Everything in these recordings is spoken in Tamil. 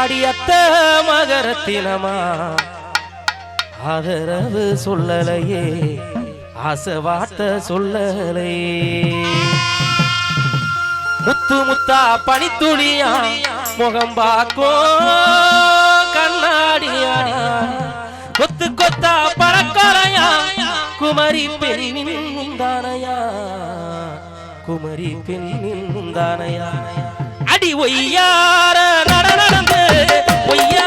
அடியத்த மகரத்தினமா? ஆதரவு சொல்லலையே ஆசை வார்த்தை சொல்லலையே. முத்து முத்தா பனித்துளியா முகம் பார்க்கும் கண்ணாடியா? கொத்து கொத்தா பழக்கரையா குமரி பெண்ணின் முந்தானையா? குமரி பெண்ணின் முந்தானையா? அடி ஒய்யார பொய்யா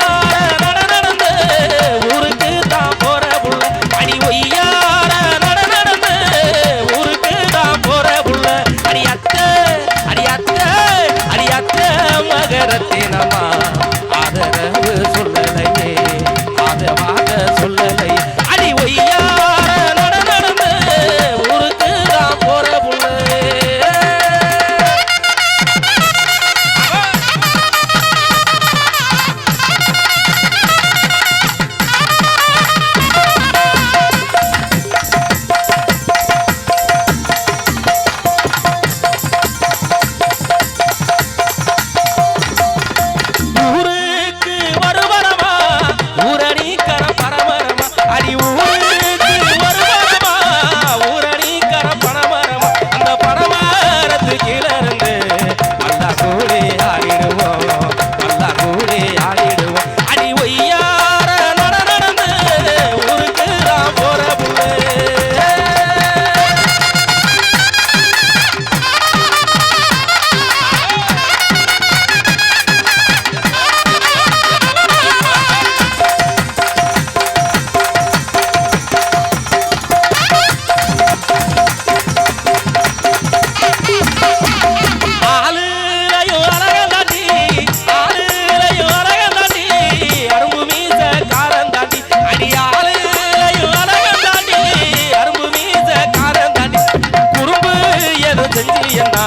எதுவும் செஞ்சியன்னா,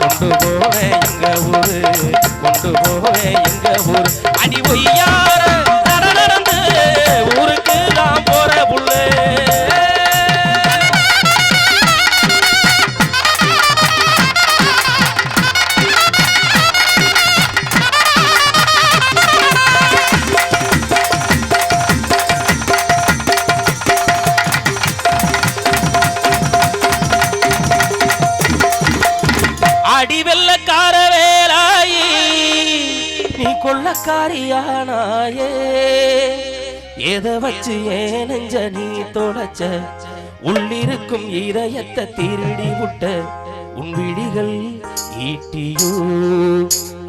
கொண்டு போவே எங்க ஊரு, கொண்டு போவே எங்க ஊரு. அடி ஒய்யார அடி வெள்ளக்கார வேலாயி நீ கொள்ளக்காரியானாயே. எதை வச்சு ஏன் நெஞ்ச நீ தொலைச்ச? உள்ளிருக்கும் இதயத்தை திருடி விட்ட உன் விழிகள் ஈட்டியோ?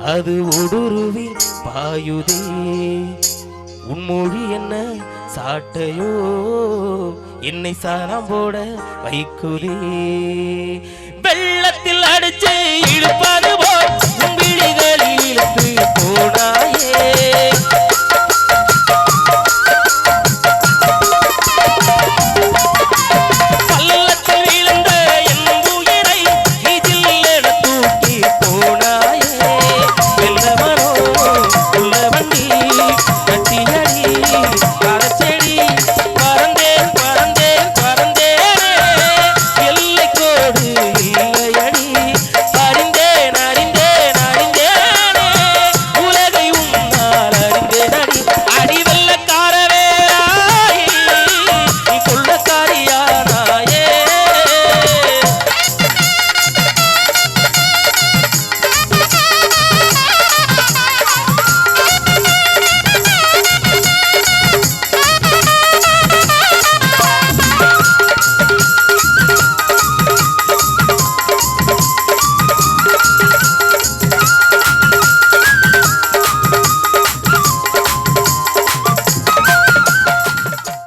அது ஒடுருவி பாயுதே. உன் மொழி என்ன சாட்டையோ? என்னை சாரம் போட வைக்குதே. வெள்ள அடிச்சு இழுப்பத